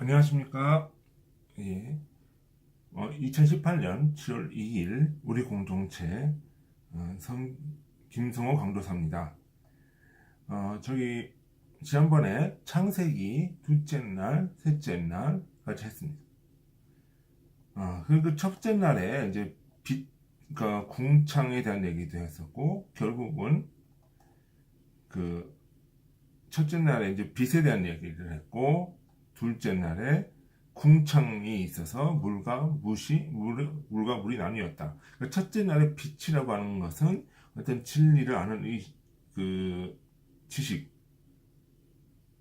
안녕하십니까. 예. 어, 2018년 7월 2일 우리 공동체 어, 성 김성호 강도사입니다. 어, 저기 지난번에 창세기 둘째 날, 셋째 날 같이 했습니다. 어, 그리고 그 첫째 날에 이제 빛, 그러니까 궁창에 대한 얘기도 했었고 결국은 그 첫째 날에 이제 빛에 대한 얘기를 했고 둘째 날에 궁창이 있어서 물과 무시 물, 물과 물이 나뉘었다. 그러니까 첫째 날에 빛이라고 하는 것은 어떤 진리를 아는 이 그 지식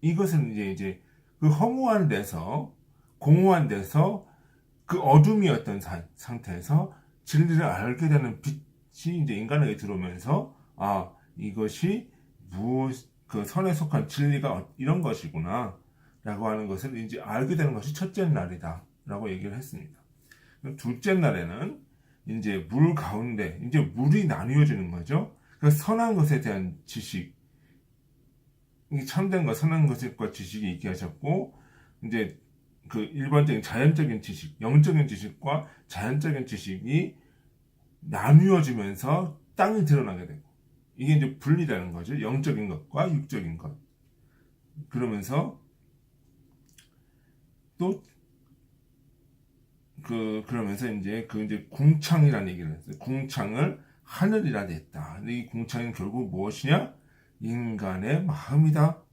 이것은 이제 이제 그 허무한 데서 공허한 데서 그 어둠이었던 사- 상태에서 진리를 알게 되는 빛이 이제 인간에게 들어오면서 아 이것이 무엇 그 선에 속한 진리가 어- 이런 것이구나 라고 하는 것을 이제 알게 되는 것이 첫째 날이다 라고 얘기를 했습니다. 둘째 날에는 이제 물 가운데 이제 물이 나뉘어지는 거죠. 그 선한 것에 대한 지식, 이 참된 것, 선한 것과 지식이 있게 하셨고 이제 그 일반적인 자연적인 지식, 영적인 지식과 자연적인 지식이 나뉘어지면서 땅이 드러나게 되고 이게 이제 분리되는 거죠. 영적인 것과 육적인 것. 그러면서 또 그 그러면서 이제 그 이제 궁창이라는 얘기를 했어요. 궁창을 하늘이라 했다. 근데 이 궁창은 결국 무엇이냐? 인간의 마음이다.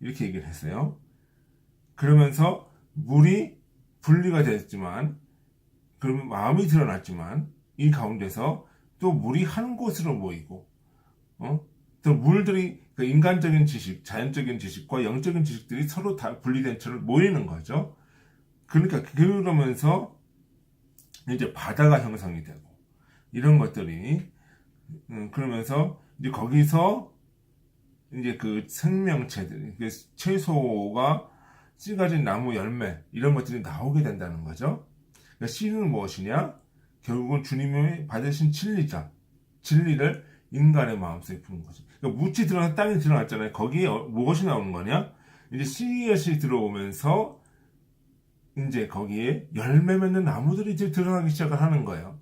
이렇게 얘기를 했어요. 그러면서 물이 분리가 됐지만 그러면 마음이 드러났지만 이 가운데서 또 물이 한 곳으로 모이고 어? 또 물들이 그 인간적인 지식, 자연적인 지식과 영적인 지식들이 서로 다 분리된 채로 모이는 거죠. 그러니까 그러면서 이제 바다가 형성이 되고 이런 것들이 음, 그러면서 이제 거기서 이제 그 생명체들, 그 채소가 씨 가진 나무 열매 이런 것들이 나오게 된다는 거죠. 그러니까 씨는 무엇이냐? 결국은 주님이 받으신 진리자, 진리를 인간의 마음속에 부는 거죠. 그러니까 묻지 드러난 땅이 드러났잖아요. 거기에 어- 무엇이 나오는 거냐? 이제 씨앗이 들어오면서 이제 거기에 열매 맺는 나무들이 이제 드러나기 시작을 하는 거예요.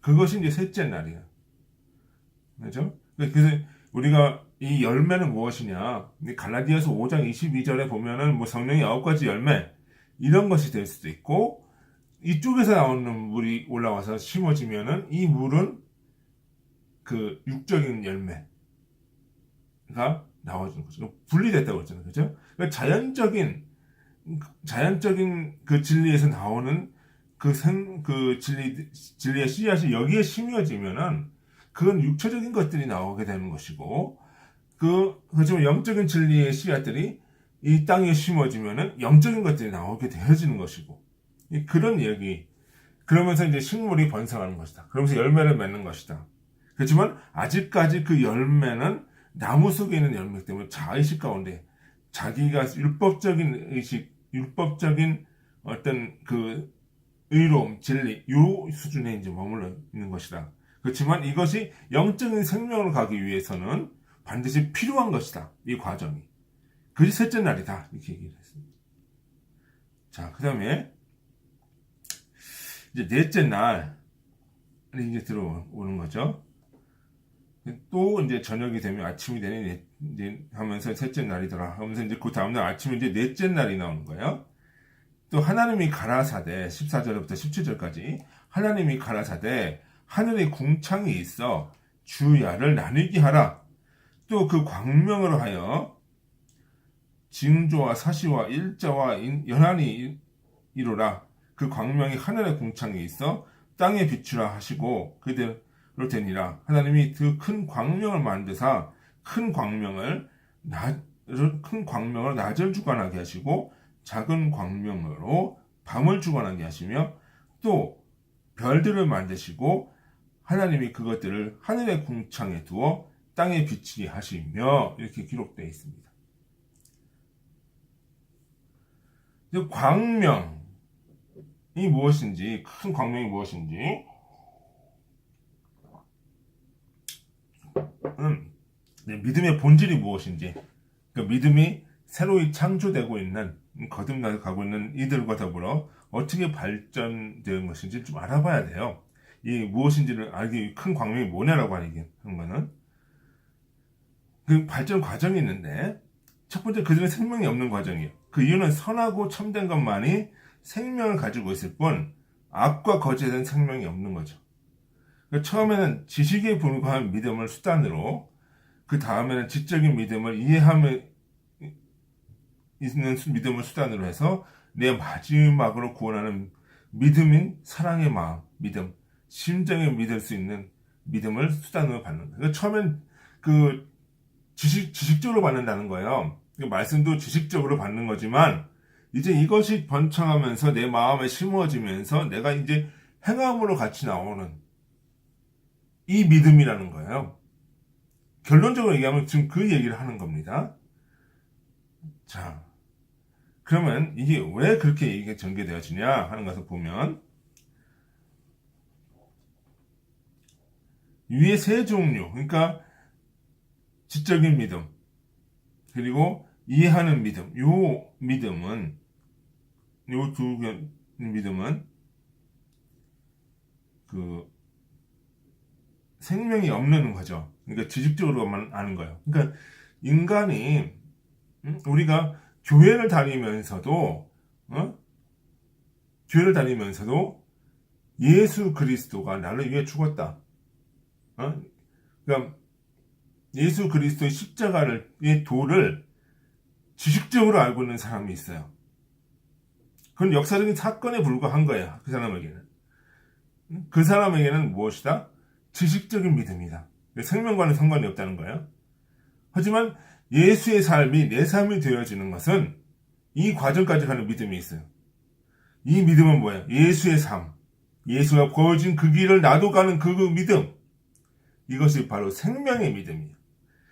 그것이 이제 셋째 날이에요. 그죠? 그래서 우리가 이 열매는 무엇이냐? 이 갈라디아서 5장 22절에 보면은 뭐 성령의 아홉 가지 열매 이런 것이 될 수도 있고 이쪽에서 나오는 물이 올라와서 심어지면은 이 물은 그 육적인 열매가 나와주는 거죠. 분리됐다고 했잖아요. 그죠? 그러니까 자연적인 자연적인 그 진리에서 나오는 그 생, 그 진리, 진리의 씨앗이 여기에 심어지면은 그건 육체적인 것들이 나오게 되는 것이고, 그, 그렇지만 영적인 진리의 씨앗들이 이 땅에 심어지면은 영적인 것들이 나오게 되어지는 것이고, 이 그런 얘기. 그러면서 이제 식물이 번성하는 것이다. 그러면서 열매를 맺는 것이다. 그렇지만 아직까지 그 열매는 나무 속에 있는 열매이기 때문에 자의식 가운데 자기가 율법적인 의식, 율법적인 어떤 그 의로움, 진리, 요 수준에 이제 머물러 있는 것이다. 그렇지만 이것이 영적인 생명을 가기 위해서는 반드시 필요한 것이다. 이 과정이. 그것이 셋째 날이다. 이렇게 얘기를 했습니다. 자, 그 다음에 이제 넷째 날이 이제 들어오는 거죠. 또 이제 저녁이 되면 아침이 넷- 이제 하면서 셋째 날이더라 하면서 이제 그 다음날 아침에 이제 넷째 날이 나오는 거예요. 또 하나님이 가라사대 14절부터 17절까지 하나님이 가라사대 하늘에 궁창이 있어 주야를 나누게 하라. 또 그 광명으로 하여 징조와 사시와 일자와 인- 연한이 이루라. 그 광명이 하늘의 궁창에 있어 땅에 비추라 하시고 그대 로 되니라. 하나님이 그 큰 광명을 만드사 큰 광명을 낮, 큰 광명을 낮을 주관하게 하시고 작은 광명으로 밤을 주관하게 하시며 또 별들을 만드시고 하나님이 그것들을 하늘의 궁창에 두어 땅에 비치게 하시며 이렇게 기록되어 있습니다. 광명이 무엇인지 큰 광명이 무엇인지 음, 네, 믿음의 본질이 무엇인지 그 믿음이 새로이 창조되고 있는 거듭나 가고 있는 이들과 더불어 어떻게 발전된 것인지 좀 알아봐야 돼요. 이 무엇인지를 알기 큰 광명이 뭐냐라고 하는 거는 그 발전 과정이 있는데 첫 번째 그중에 생명이 없는 과정이에요. 그 이유는 선하고 참된 것만이 생명을 가지고 있을 뿐 악과 거짓에 대한 생명이 없는 거죠. 그러니까 처음에는 지식에 불과한 믿음을 수단으로 그 다음에는 지적인 믿음을 이해함에 있는 수- 믿음을 수단으로 해서 내 마지막으로 구원하는 믿음인 사랑의 마음, 믿음, 심정에 믿을 수 있는 믿음을 수단으로 받는 거예요. 그러니까 처음엔 그 지식, 지식적으로 받는다는 거예요. 그 말씀도 지식적으로 받는 거지만 이제 이것이 번창하면서 내 마음에 심어지면서 내가 이제 행함으로 같이 나오는 이 믿음이라는 거예요. 결론적으로 얘기하면 지금 그 얘기를 하는 겁니다. 자, 그러면 이게 왜 그렇게 이게 전개되어지냐 하는 것을 보면 위에 세 종류, 그러니까 지적인 믿음, 그리고 이해하는 믿음, 요 믿음은 요 두 믿음은 그 생명이 없는 거죠. 그러니까 지식적으로만 아는 거예요. 그러니까 인간이 음? 우리가 교회를 다니면서도 어? 교회를 다니면서도 예수 그리스도가 나를 위해 죽었다. 어? 그러니까 예수 그리스도의 십자가를 의 도를 지식적으로 알고 있는 사람이 있어요. 그건 역사적인 사건에 불과한 거야. 그 사람에게는. 음? 그 사람에게는 무엇이다? 지식적인 믿음이다. 생명과는 상관이 없다는 거예요. 하지만 예수의 삶이 내 삶이 되어지는 것은 이 과정까지 가는 믿음이 있어요. 이 믿음은 뭐예요? 예수의 삶. 예수가 보여준 그 길을 나도 가는 그 믿음. 이것이 바로 생명의 믿음이에요.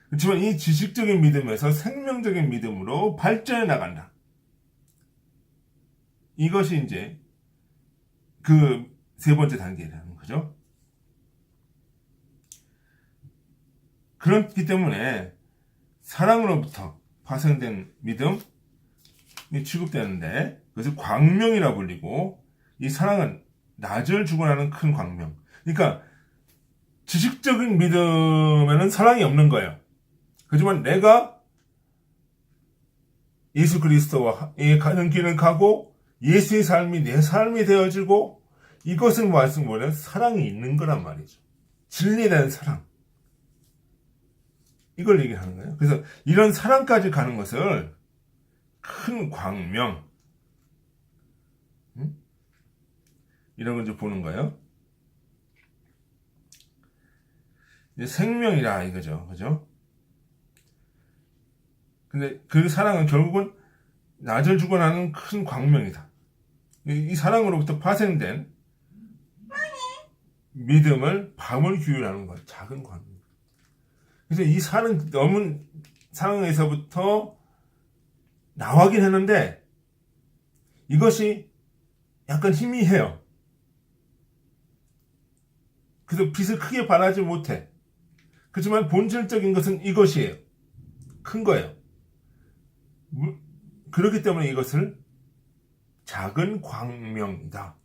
그렇지만 이 지식적인 믿음에서 생명적인 믿음으로 발전해 나간다. 이것이 이제 그 세 번째 단계라는 거죠. 그렇기 때문에 사랑으로부터 파생된 믿음이 취급되는데 그것을 광명이라 불리고 이 사랑은 낮을 주관하는 큰 광명. 그러니까 지식적인 믿음에는 사랑이 없는 거예요. 하지만 내가 예수 그리스도와 가는 길을 가고 예수의 삶이 내 삶이 되어지고 이것을 말씀 뭐냐 사랑이 있는 거란 말이죠. 대한 사랑. 이걸 얘기하는 거예요. 그래서 이런 사랑까지 가는 것을 큰 광명 음? 이런 걸 보는 거예요. 이제 생명이라 이거죠, 그죠? 근데 그 사랑은 결국은 낮을 주고나는 큰 광명이다. 이, 이 사랑으로부터 파생된 믿음을 밤을 규율하는 거예요. 작은 광명. 그래서 이 사는 넘은 상황에서부터 나가긴 했는데 이것이 약간 희미해요. 그래서 빛을 크게 발하지 못해. 그렇지만 본질적인 것은 이것이에요. 큰 거예요. 무- 그렇기 때문에 이것을 작은 광명이다.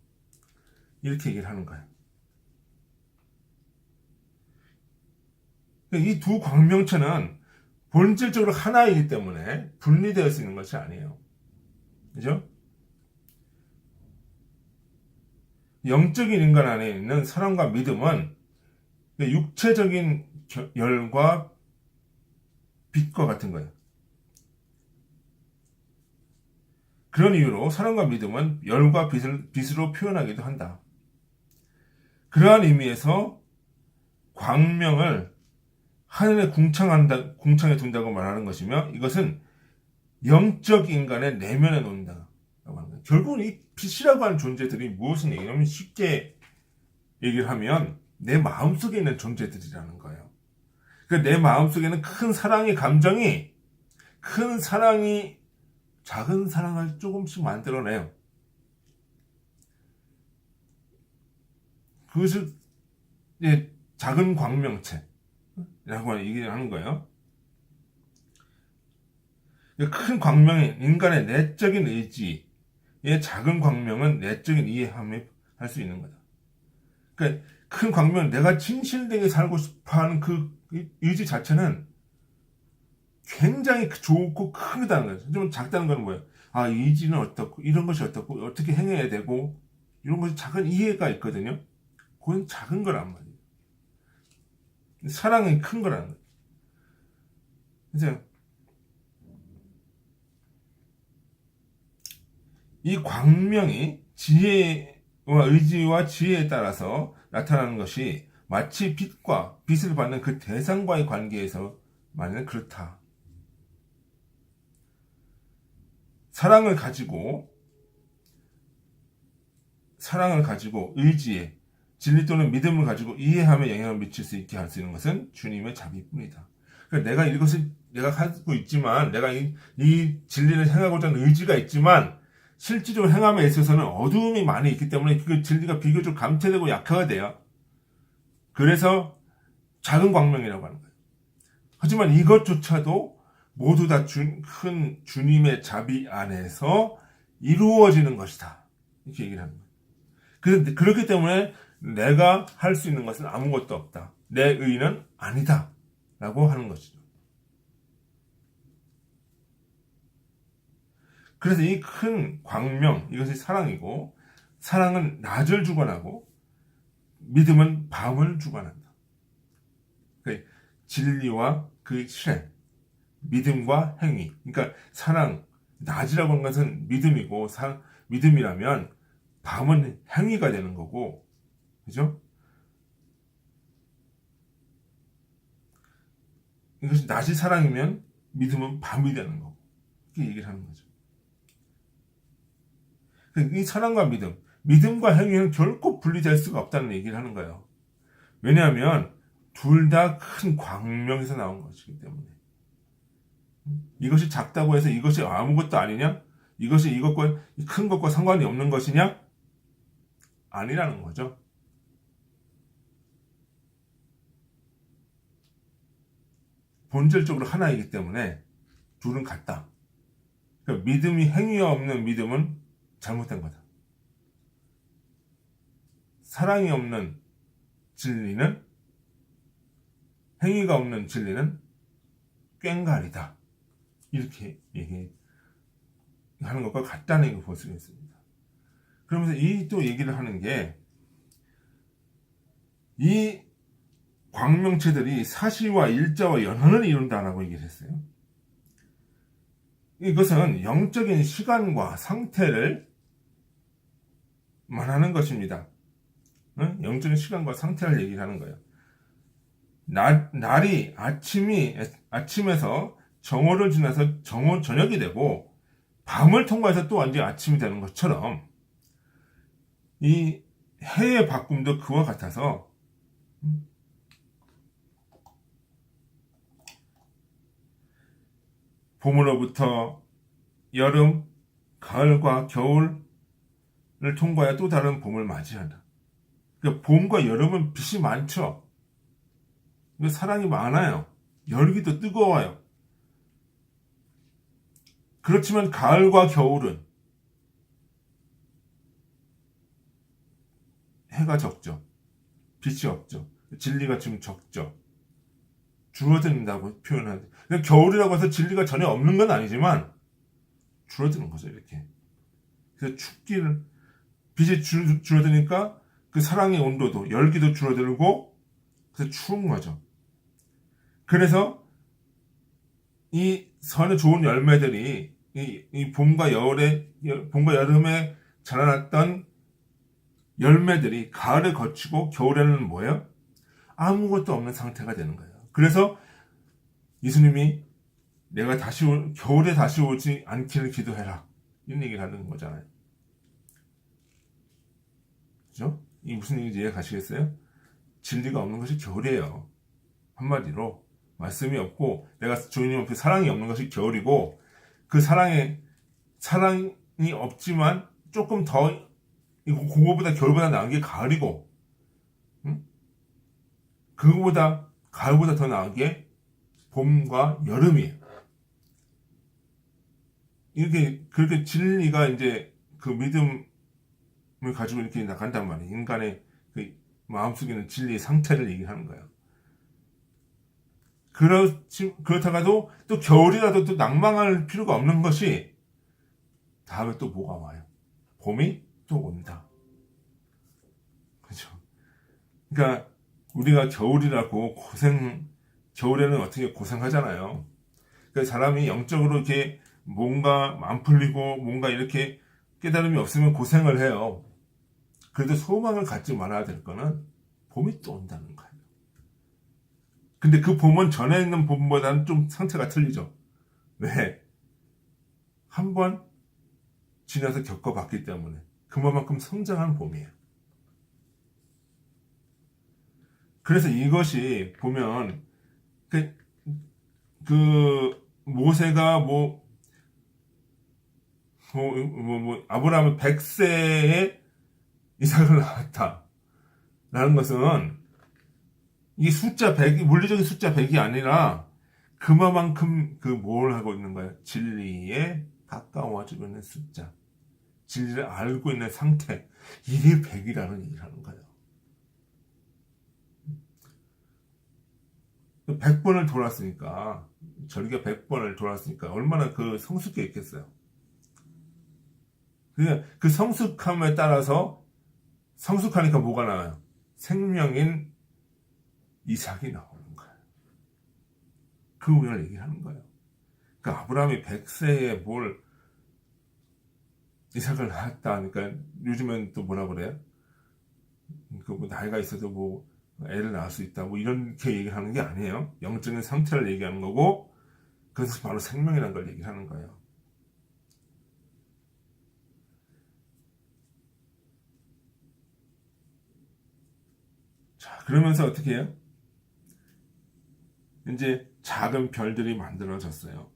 이렇게 얘기를 하는 거예요. 이 두 광명체는 본질적으로 하나이기 때문에 분리되어 있는 것이 아니에요. 그죠? 영적인 인간 안에 있는 사랑과 믿음은 육체적인 겨- 열과 빛과 같은 거예요. 그런 이유로 사랑과 믿음은 열과 빛을, 빛으로 표현하기도 한다. 그러한 의미에서 광명을 하늘에 궁창한다, 궁창에 둔다고 말하는 것이며 이것은 영적 인간의 내면에 거예요. 결국은 이 빛이라고 하는 존재들이 무엇을 얘기하면 쉽게 얘기를 하면 내 마음속에 있는 존재들이라는 거예요. 그러니까 내 마음속에는 큰 사랑의 감정이 큰 사랑이 작은 사랑을 조금씩 만들어내요. 그것을 작은 광명체 라고 얘기를 하는 거예요. 큰 광명인 인간의 내적인 의지의 작은 광명은 내적인 이해함에 할 수 있는 거다. 그러니까 큰 광명, 내가 진실되게 살고 싶어하는 그 의지 자체는 굉장히 좋고 크다는 거예요. 좀 작다는 건 뭐예요? 아, 의지는 어떻고, 이런 것이 어떻고, 어떻게 행해야 되고, 이런 것이 작은 이해가 있거든요. 그건 작은 거란 말이에요. 사랑은 큰 거라는 거예요. 이 광명이 지혜와 의지와 지혜에 따라서 나타나는 것이 마치 빛과 빛을 받는 그 대상과의 관계에서 만약 그렇다. 사랑을 가지고 사랑을 가지고 의지에 진리 또는 믿음을 가지고 이해하며 영향을 미칠 수 있게 할 수 있는 것은 주님의 자비뿐이다. 그러니까 내가 이것을 내가 가지고 있지만 내가 이, 이 진리를 행하고자 하는 의지가 있지만 실질적으로 행함에 있어서는 어두움이 많이 있기 때문에 그 진리가 비교적 감퇴되고 약화가 돼요. 그래서 작은 광명이라고 하는 거예요. 하지만 이것조차도 모두 다 큰 주님의 자비 안에서 이루어지는 것이다. 이렇게 얘기를 하는 거예요. 그런데 그렇기 때문에 내가 할 수 있는 것은 아무것도 없다. 내 의는 아니다. 라고 하는 것이죠. 그래서 이 큰 광명, 이것이 사랑이고, 사랑은 낮을 주관하고, 믿음은 밤을 주관한다. 진리와 그 실행, 믿음과 행위. 그러니까 사랑, 낮이라고 하는 것은 믿음이고, 사, 믿음이라면 밤은 행위가 되는 거고, 그죠? 이것이 낮이 사랑이면 믿음은 밤이 되는 거고, 이렇게 얘기를 하는 거죠. 이 사랑과 믿음, 믿음과 행위는 결코 분리될 수가 없다는 얘기를 하는 거예요. 왜냐하면 둘 다 큰 광명에서 나온 것이기 때문에. 이것이 작다고 해서 이것이 아무것도 아니냐? 이것이 이것과 큰 것과 상관이 없는 것이냐? 아니라는 거죠. 본질적으로 하나이기 때문에 둘은 같다. 그러니까 믿음이 행위가 없는 믿음은 잘못된 거다. 사랑이 없는 진리는 행위가 없는 진리는 꽹가리다. 이렇게 얘기하는 것과 같다는 걸 볼 수 있습니다. 그러면서 이 또 얘기를 하는 게 이 광명체들이 사시와 일자와 연원을 이룬다라고 얘기를 했어요. 이것은 영적인 시간과 상태를 말하는 것입니다. 영적인 시간과 상태를 얘기하는 거예요. 날, 날이 아침이 아침에서 정오를 지나서 정오 저녁이 되고 밤을 통과해서 또 완전히 아침이 되는 것처럼 이 해의 바꿈도 그와 같아서 봄으로부터 여름, 가을과 겨울을 통과해 또 다른 봄을 맞이한다. 그러니까 봄과 여름은 빛이 많죠. 그러니까 사랑이 많아요. 열기도 뜨거워요. 그렇지만 가을과 겨울은 해가 적죠. 빛이 없죠. 진리가 지금 적죠. 줄어든다고 표현하는데 그러니까 겨울이라고 해서 진리가 전혀 없는 건 아니지만 줄어드는 거죠 이렇게 그래서 춥기를 빛이 줄, 줄어드니까 그 사랑의 온도도 열기도 줄어들고 그래서 추운 거죠 그래서 이 선의 좋은 열매들이 이, 이 봄과 여름에 봄과 여름에 자라났던 열매들이 가을을 거치고 겨울에는 뭐예요? 아무것도 없는 상태가 되는 거예요. 그래서 예수님이 내가 다시 올, 겨울에 다시 오지 않기를 기도해라. 이런 얘기를 하는 거잖아요. 그죠? 이 무슨 얘기인지 이해 가시겠어요? 진리가 없는 것이 겨울이에요. 한마디로 말씀이 없고 내가 주님 앞에 사랑이 없는 것이 겨울이고 그 사랑에 사랑이 없지만 조금 더 그거보다 겨울보다 나은 게 가을이고 응? 그거보다 가을보다 더 나은 게 봄과 여름이에요. 이렇게 그렇게 진리가 이제 그 믿음을 가지고 이렇게 나간단 말이에요. 인간의 그 마음속에 있는 진리의 상태를 얘기하는 거예요. 그렇지, 그렇다가도 또 겨울이라도 또 낭망할 필요가 없는 것이 다음에 또 뭐가 와요? 봄이 또 온다. 그죠? 그러니까 우리가 겨울이라고 고생, 겨울에는 어떻게 고생하잖아요. 그 사람이 영적으로 이렇게 뭔가 안 풀리고 뭔가 이렇게 깨달음이 없으면 고생을 해요. 그래도 소망을 갖지 말아야 될 거는 봄이 또 온다는 거예요. 근데 그 봄은 전에 있는 봄보다는 좀 상태가 틀리죠. 왜? 한 번 지나서 겪어봤기 때문에 그만큼 성장한 봄이에요. 그래서 이것이 보면 그, 그 모세가 뭐, 뭐, 뭐, 뭐 아브라함은 100세에 이삭을 낳았다. 라는 것은 이 숫자 100이 물리적인 숫자 100이 아니라 그만큼 그 뭘 하고 있는 거예요? 진리에 가까워지고 있는 숫자. 진리를 알고 있는 상태. 이게 100이라는 얘기를 하는 거예요. 100번을 돌았으니까, 절기가 100번을 돌았으니까, 얼마나 그 성숙해 있겠어요. 그냥 그 성숙함에 따라서, 성숙하니까 뭐가 나와요? 생명인 이삭이 나오는 거예요. 그 우리가 얘기하는 거예요. 그 아브라함이 100세에 뭘 이삭을 낳았다 하니까 요즘엔 또 뭐라 그래요? 그 뭐 나이가 있어도 뭐 애를 낳을 수 있다 뭐 이렇게 얘기를 하는 게 아니에요. 영적인 상태를 얘기하는 거고 그래서 바로 생명이라는 걸 얘기하는 거예요. 자 그러면서 어떻게 해요? 이제 작은 별들이 만들어졌어요.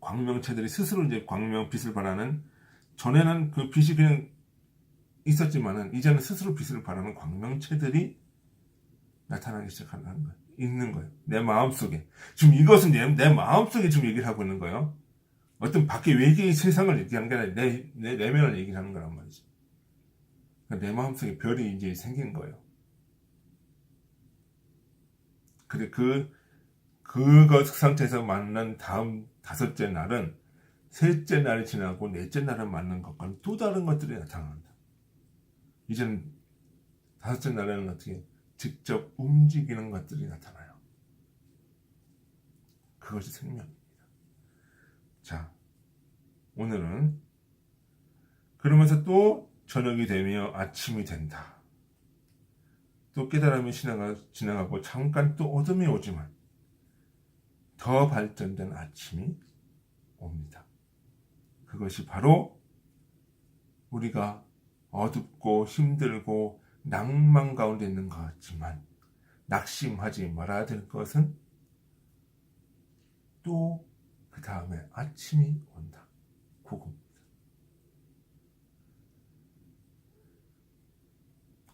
광명체들이 스스로 이제 광명 빛을 발하는 전에는 그 빛이 그냥 있었지만은 이제는 스스로 빛을 발하는 광명체들이 나타나기 시작하는 거예요. 있는 거예요. 내 마음 속에. 지금 이것은 내, 내 마음 속에 지금 얘기를 하고 있는 거예요. 어떤 밖에 외계의 세상을 얘기하는 게 아니라 내, 내 내면을 얘기하는 거란 말이지. 그러니까 내 마음 속에 별이 이제 생긴 거예요. 근데 그, 그것 상태에서 만난 다음 다섯째 날은 셋째 날이 지나고 넷째 날을 맞는 것과는 또 다른 것들이 나타난다. 이제는 다섯째 날에는 어떻게 직접 움직이는 것들이 나타나요. 그것이 생명입니다. 자, 오늘은 그러면서 또 저녁이 되며 아침이 된다. 또 깨달음이 지나가, 지나가고 잠깐 또 어둠이 오지만 더 발전된 아침이 옵니다. 그것이 바로 우리가 어둡고 힘들고 낭만 가운데 있는 것 같지만 낙심하지 말아야 될 것은 또 그 다음에 아침이 온다. 그겁니다.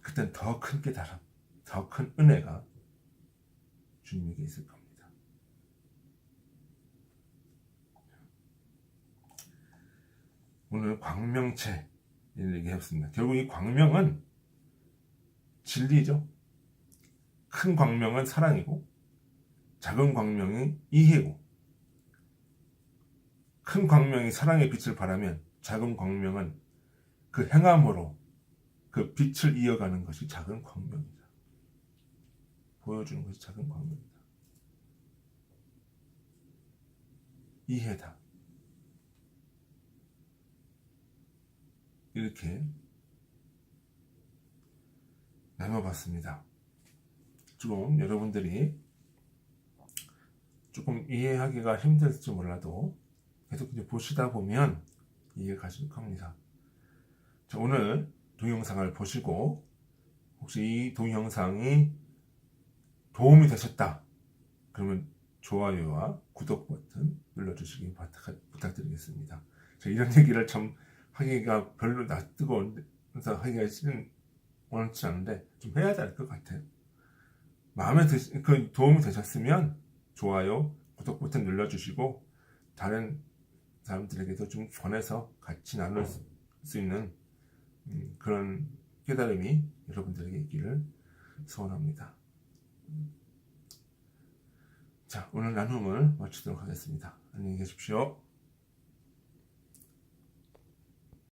그땐 더 큰 깨달음, 더 큰 은혜가 주님에게 있을 겁니다. 오늘 광명체 얘기했습니다. 결국 이 광명은 진리죠. 큰 광명은 사랑이고 작은 광명이 이해고 큰 광명이 사랑의 빛을 발하면 작은 광명은 그 행함으로 그 빛을 이어가는 것이 작은 광명이다. 보여주는 것이 작은 광명이다. 이해다. 이렇게 나눠봤습니다. 조금 여러분들이 조금 이해하기가 힘들지 몰라도 계속 이제 보시다 보면 이해 가실 겁니다. 자, 오늘 동영상을 보시고 혹시 이 동영상이 도움이 되셨다. 그러면 좋아요와 구독 버튼 눌러주시기 부탁드리겠습니다. 이런 얘기를 참 하기가 별로 낯뜨거워서 하기가 싫은 원치 않은데 좀 해야 될 것 같아요. 마음에 드, 그 도움이 되셨으면 좋아요, 구독 버튼 눌러주시고 다른 사람들에게도 좀 전해서 같이 나눌 수- 수 있는 음, 그런 깨달음이 여러분들에게 있기를 소원합니다. 자, 오늘 나눔을 마치도록 하겠습니다. 안녕히 계십시오.